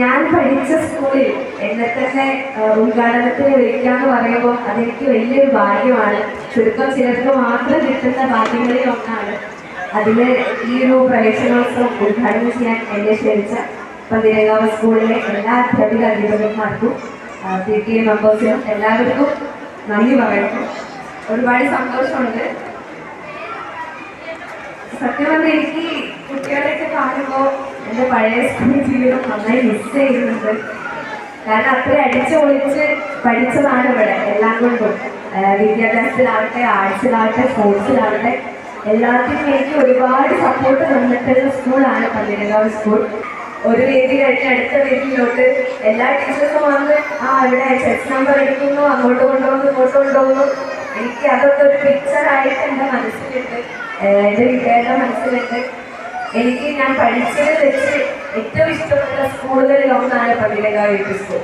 ഞാൻ പഠിച്ച സ്കൂളിൽ എന്നെ തന്നെ ഉദ്ഘാടനത്തിന് വിളിക്കാന്ന് പറയുമ്പോൾ അതെനിക്ക് വലിയൊരു ഭാഗ്യമാണ്. ചുരുക്കം ചിലർക്ക് മാത്രം കിട്ടുന്ന ഭാഗ്യങ്ങളിൽ ഒന്നാണ്. അതിന് ഈ ഒരു പ്രവേശനോത്സവം ഉദ്ഘാടനം ചെയ്യാൻ എന്നെ ക്ഷണിച്ച പന്തിരങ്കാവ് സ്കൂളിലെ എല്ലാ അധ്യാപിക അധ്യാപകന്മാർക്കും പി ടി എ മെമ്പേഴ്സിനും എല്ലാവർക്കും നന്ദി പറയുന്നു. ഒരുപാട് സന്തോഷമുണ്ട്. സത്യം പറഞ്ഞാൽ എനിക്ക് കുട്ടികളെയൊക്കെ കാണുമ്പോൾ എന്റെ പഴയ സ്കൂൾ ജീവിതം നന്നായി മിസ് ചെയ്യുന്നുണ്ട്. കാരണം അത്ര അടിച്ചു പൊളിച്ച് പഠിച്ചതാണ് ഇവിടെ എല്ലാം കൊണ്ടും. വിദ്യാഭ്യാസത്തിലാവട്ടെ ആർട്സിലാവട്ടെ സ്പോർട്സിലാവട്ടെ എല്ലാത്തിനും എനിക്ക് ഒരുപാട് സപ്പോർട്ട് തന്നിട്ടുള്ള സ്കൂളാണ് പന്തിരങ്കാവ് സ്കൂൾ. ഒരു വേദി കഴിഞ്ഞ് അടുത്ത വേദിയിലോട്ട് എല്ലാ ടീച്ചേഴ്സും വന്ന് ആ ഇവിടെ ചെസ് നമ്പർ എടുക്കുന്നു അങ്ങോട്ട് കൊണ്ടുപോകുന്നു ഇങ്ങോട്ട് കൊണ്ടുപോകുന്നു എനിക്ക് അതൊക്കെ ഒരു പിക്ചറായിട്ട് എന്റെ മനസ്സിലുണ്ട്. എന്റെ വിദ്യാഭ്യാസ മനസ്സിലുണ്ട്. എനിക്ക് ഞാൻ പഠിച്ചത് വെച്ച് ഏറ്റവും ഇഷ്ടപ്പെട്ട സ്കൂളുകളിൽ ഒന്നാണ് പതിനേകാവ് സ്കൂൾ.